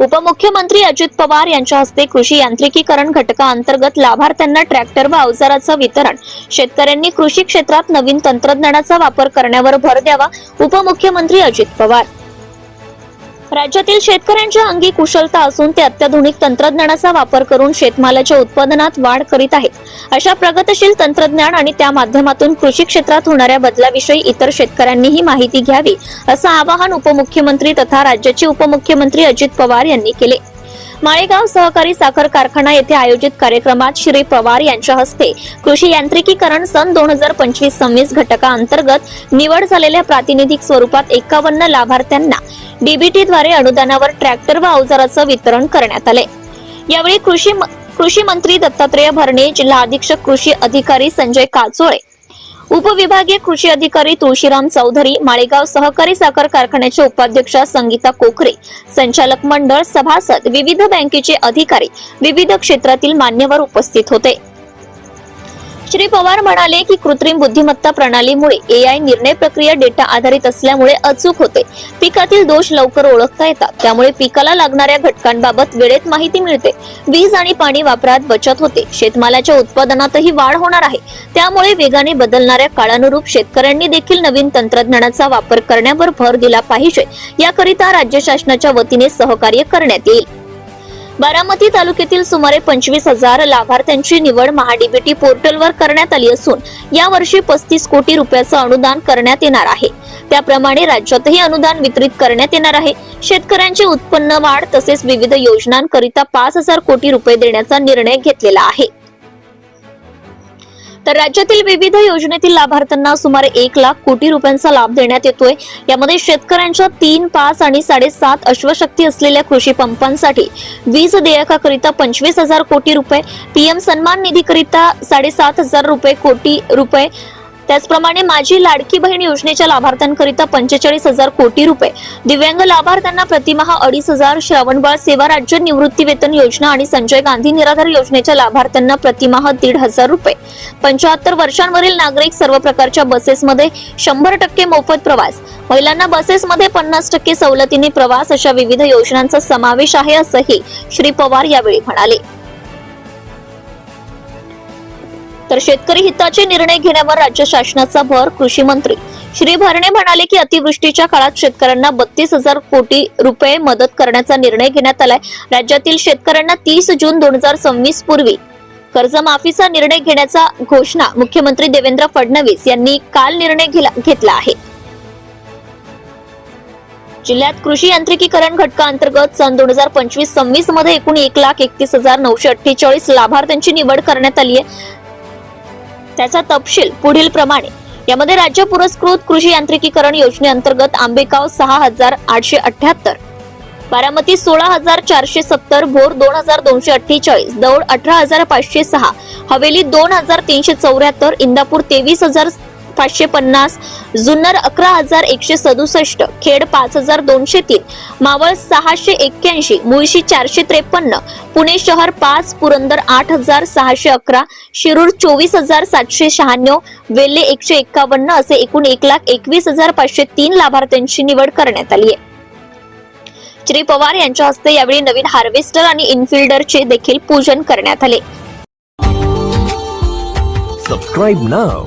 उपमुख्यमंत्री अजित पवार यांच्या हस्ते कृषी यांत्रिकीकरण घटकाअंतर्गत लाभार्थ्यांना ट्रॅक्टर व अवजाराचं वितरण. शेतकऱ्यांनी कृषी क्षेत्रात नवीन तंत्रज्ञानाचा वापर करण्यावर भर द्यावा उपमुख्यमंत्री अजित पवार. राज्यातील शेतकऱ्यांच्या अंगी कुशलता असून ते अत्याधुनिक तंत्रज्ञानाचा वापर करून शेतमालाच्या उत्पादनात वाढ करीत आहेत. अशा प्रगतशील तंत्रज्ञान आणि त्या माध्यमातून कृषी क्षेत्रात होणाऱ्या बदलाविषयी इतर शेतकऱ्यांनीही माहिती घ्यावी असं आवाहन उपमुख्यमंत्री तथा राज्याचे उपमुख्यमंत्री अजित पवार यांनी केले. माळेगाव सहकारी साखर कारखाना येथे आयोजित कार्यक्रमात श्री पवार यांच्या हस्ते कृषी यांत्रिकीकरण सन दोन हजार पंचवीस सव्वीस घटकाअंतर्गत निवड झालेल्या प्रातिनिधिक स्वरूपात एकावन्न लाभार्थ्यांना डीबीटीद्वारे अनुदानावर ट्रॅक्टर व अवजाराचं वितरण करण्यात आले. यावेळी कृषी म- कृषी मंत्री दत्तात्रय भरणे जिल्हा अधीक्षक कृषी अधिकारी संजय काचोळे उपविभागीय कृषी अधिकारी तुळशीराम चौधरी माळेगाव सहकारी साखर कारखान्याच्या उपाध्यक्षा संगीता कोखरे संचालक मंडळ सभासद विविध बँकेचे अधिकारी विविध क्षेत्रातील मान्यवर उपस्थित होते. श्री पवार म्हणाले की कृत्रिम बुद्धिमत्ता प्रणालीमुळे एआय निर्णय प्रक्रिया डेटा आधारित असल्यामुळे अचूक होते. पिकातील दोष लवकर ओळखता येतात. त्यामुळे पिकाला लागणाऱ्या घटकांबाबत वेळेत माहिती मिळते. वीज आणि पाणी वापरात बचत होते. शेतमालाच्या उत्पादनातही वाढ होणार आहे. त्यामुळे वेगाने बदलणाऱ्या काळानुरूप शेतकऱ्यांनी देखील नवीन तंत्रज्ञानाचा वापर करण्यावर भर दिला पाहिजे. याकरिता राज्य शासनाच्या वतीने सहकार्य करण्यात येईल. बारामती तालुक्यातील सुमारे पंचवीस हजार लाभार्थ्यांची निवड महाडीबीटी पोर्टलवर करण्यात आली असून यावर्षी पस्तीस कोटी रुपयाचं अनुदान करण्यात येणार आहे. त्याप्रमाणे राज्यातही अनुदान वितरित करण्यात येणार आहे. शेतकऱ्यांचे उत्पन्न वाढ तसेच विविध योजनांकरिता पाच हजार कोटी रुपये देण्याचा निर्णय घेतलेला आहे. तर राज्यातील विविध योजनेतील लाभार्थ्यांना सुमारे एक लाख कोटी रुपयांचा लाभ देण्यात येतोय. यामध्ये शेतकऱ्यांच्या तीन पाच आणि साडेसात अश्वशक्ती असलेल्या कृषी पंपांसाठी वीज देयकाकरिता पंचवीस हजार कोटी रुपये पीएम सन्मान निधीकरिता साडेसात हजार रुपये कोटी रुपये त्याचप्रमाणे माझी लाडकी बहीण योजनेच्या लाभार्थ्यांकरिता पंचेचाळीस हजार कोटी रुपये. दिव्यांग लाभार्थ्यांना प्रतिमहा अडीच हजार श्रावणबाळ सेवा राज्य निवृत्ती वेतन योजना आणि संजय गांधी निराधार योजनेच्या लाभार्थ्यांना प्रतिमहा दीड हजार रुपये. पंच्याहत्तर वर्षांवरील नागरिक सर्व प्रकारच्या बसेसमध्ये शंभर टक्के मोफत प्रवास. महिलांना बसेसमध्ये पन्नास टक्के सवलतीने प्रवास अशा विविध योजनांचा समावेश आहे असंही श्री पवार यावेळी म्हणाले. तर शेतकरी हिताचे निर्णय घेण्यावर राज्य शासनाचा भर कृषी मंत्री. श्री भरणे म्हणाले की अतिवृष्टीच्या काळात शेतकऱ्यांना बत्तीस हजार कोटी रुपये मदत करण्याचा निर्णय घेण्यात आलाय. राज्यातील शेतकऱ्यांना तीस जून दोन हजार सव्वीस पूर्वी कर्जमाफीचा निर्णय घेण्याचा घोषणा मुख्यमंत्री देवेंद्र फडणवीस यांनी काल निर्णय घेतला आहे. जिल्ह्यात कृषी यांत्रिकीकरण घटकाअंतर्गत सन दोन हजार पंचवीस सव्वीसमध्ये एकूण एक लाख एकतीस हजार नऊशे अठ्ठेचाळीस लाभार्थ्यांची निवड करण्यात आली आहे. त्याचा तपशील पुढील प्रमाणे. यामध्ये राज्य पुरस्कृत कृषी यांत्रिकीकरण योजनेअंतर्गत आंबेगाव सहा हजार आठशे अठ्याहत्तर बारामती सोळा हजार चारशे सत्तर भोर दोन हजार दोनशे अठ्ठेचाळीस दौड अठरा हजार पाचशे सहा हवेली दोन हजार तीनशे चौऱ्याहत्तर इंदापूर तेवीस हजार पाचशे पन्नास जुन्नर अकरा हजार एकशे सदुसष्ट खेड पाच हजार दोनशे तीन मावळ सहाशे एक्क्याऐंशी मुळशी चारशे त्रेपन्न पुणे शहर पाच पुरंदर आठ हजार सहाशे अकरा शिरूर चोवीस हजार सातशे शहाण्णव वेल्हे एकशे एक्कावन्न असे एकूण एक लाख एकवीस हजार पाचशे तीन लाभार्थ्यांची निवड करण्यात आली आहे. श्री पवार यांच्या हस्ते यावेळी नवीन हार्वेस्टर आणि इनफिल्डरचे देखील पूजन करण्यात आले. सबस्क्राईब नाव